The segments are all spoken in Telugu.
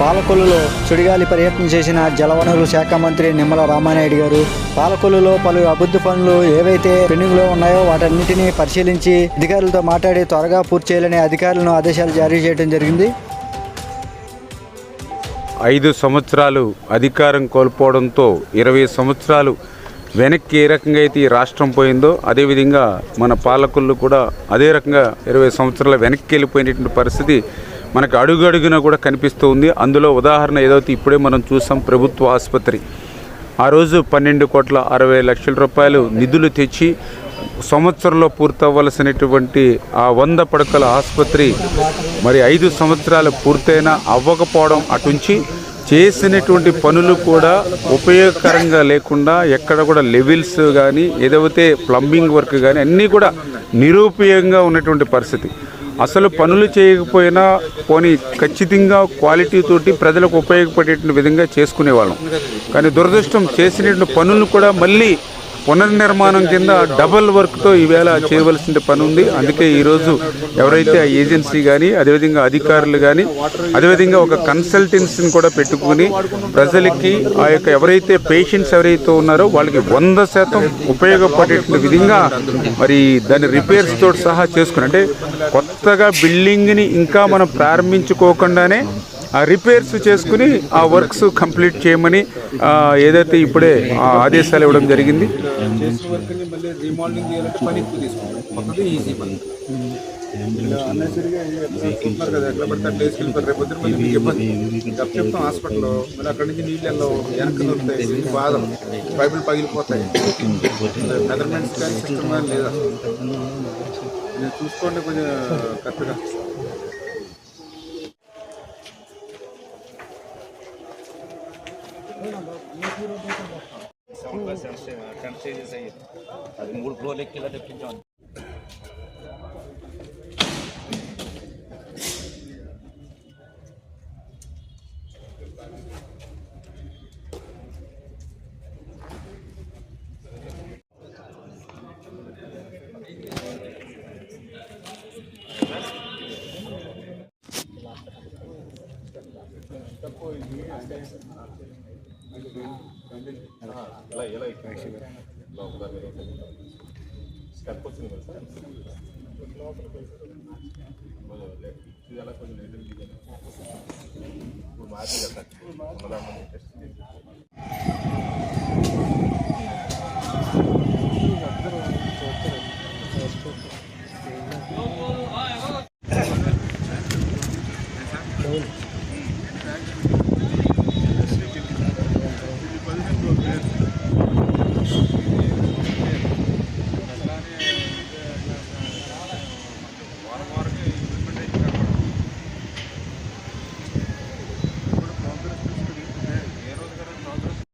పాలకొల్లులో సుడిగాలి పర్యటన చేసిన జలవనరుల శాఖ మంత్రి నిమ్మల రామానాయుడు గారు పాలకొల్లులో పలు అభివృద్ధి పనులు ఏవైతే పెండింగ్లో ఉన్నాయో వాటన్నిటిని పరిశీలించి అధికారులతో మాట్లాడి త్వరగా పూర్తి చేయాలని అధికారులను ఆదేశాలు జారీ చేయడం జరిగింది. ఐదు సంవత్సరాలు అధికారం కోల్పోవడంతో ఇరవై సంవత్సరాలు వెనక్కి ఏ రకంగా అయితే ఈ రాష్ట్రం పోయిందో అదేవిధంగా మన పాలకులు కూడా అదే రకంగా ఇరవై సంవత్సరాల వెనక్కి వెళ్ళిపోయినటువంటి పరిస్థితి మనకు అడుగడుగున కూడా కనిపిస్తూ ఉంది. అందులో ఉదాహరణ ఏదైతే ఇప్పుడే మనం చూసాం ప్రభుత్వ ఆసుపత్రి. ఆ రోజు పన్నెండు కోట్ల అరవై లక్షల రూపాయలు నిధులు తెచ్చి సంవత్సరంలో పూర్తవ్వలసినటువంటి ఆ వంద పడకల ఆసుపత్రి మరి ఐదు సంవత్సరాలు పూర్తయినా అవ్వకపోవడం అటుంచి చేసినటువంటి పనులు కూడా ఉపయోగకరంగా లేకుండా ఎక్కడ కూడా లెవెల్స్ కానీ ఏదైతే ప్లంబింగ్ వర్క్ కానీ అన్నీ కూడా నిరుపయోగంగా ఉన్నటువంటి పరిస్థితి. అసలు పనులు చేయకపోయినా పోనీ ఖచ్చితంగా క్వాలిటీ తోటి ప్రజలకు ఉపయోగపడేటువంటి విధంగా చేసుకునేవాళ్ళం. కానీ దురదృష్టం చేసినటువంటి పనులు కూడా మళ్ళీ పునర్నిర్మాణం కింద డబల్ వర్క్తో ఈవేళ చేయవలసిన పని ఉంది అందుకే ఈరోజు ఎవరైతే ఆ ఏజెన్సీ కానీ అదేవిధంగా అధికారులు కానీ అదేవిధంగా ఒక కన్సల్టెన్సీని కూడా పెట్టుకుని ప్రజలకి ఆ యొక్క ఎవరైతే పేషెంట్స్ ఎవరైతే ఉన్నారో వాళ్ళకి వంద శాతం ఉపయోగపడేటువంటి విధంగా మరి దాని రిపేర్స్ తోటి సహా చేసుకుని అంటే కొత్తగా బిల్డింగ్ని ఇంకా మనం ప్రారంభించుకోకుండానే రిపేర్స్ చేసుకుని ఆ వర్క్స్ కంప్లీట్ చేయమని ఏదైతే ఇప్పుడే ఆ ఆదేశాలు ఇవ్వడం జరిగింది. ఈజీ అన్నెసరిగా కదా ఎట్లా పడితే అట్లా వేసుకెళ్ళిపోతారు రేపు పొద్దున మళ్ళీ మీకు ఇబ్బంది చెప్తాం హాస్పిటల్లో మళ్ళీ అక్కడి నుంచి నీళ్ళు వెళ్ళవు వెనక్కి దొరుకుతాయి మీకు పైపులు పగిలిపోతాయి మెజర్మెంట్స్ కానీ సిస్టమ్ కానీ నేను చూసుకోండి కొంచెం కరెక్ట్గా ಹದಿಮೂರು ಕಿಲೋ ಲೆಕ್ಕಿಲ್ಲ ಲೆಕ್ಕಿಂತ ತಪ್ಪು అది మూడు ఫ్లోర్లు ఎక్కిలా తెప్పించాం ఇప్పుడు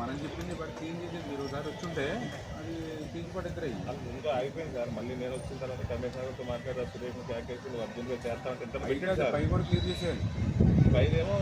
మనం చెప్పింది బట్ క్లీన్ చేసేది మీరు ఒకసారి వచ్చుంటే అది పీకి పడిద్దరు ముందు ఆగిపోయింది సార్. మళ్ళీ నేను వచ్చిన తర్వాత కమిషనర్తో మాట్లాడారు సురేష్ ప్యాక్ చేసి నువ్వు అర్జెంట్గా చేస్తా అంటే పై కూడా క్లియర్ చేసేయాలి. పైదేమో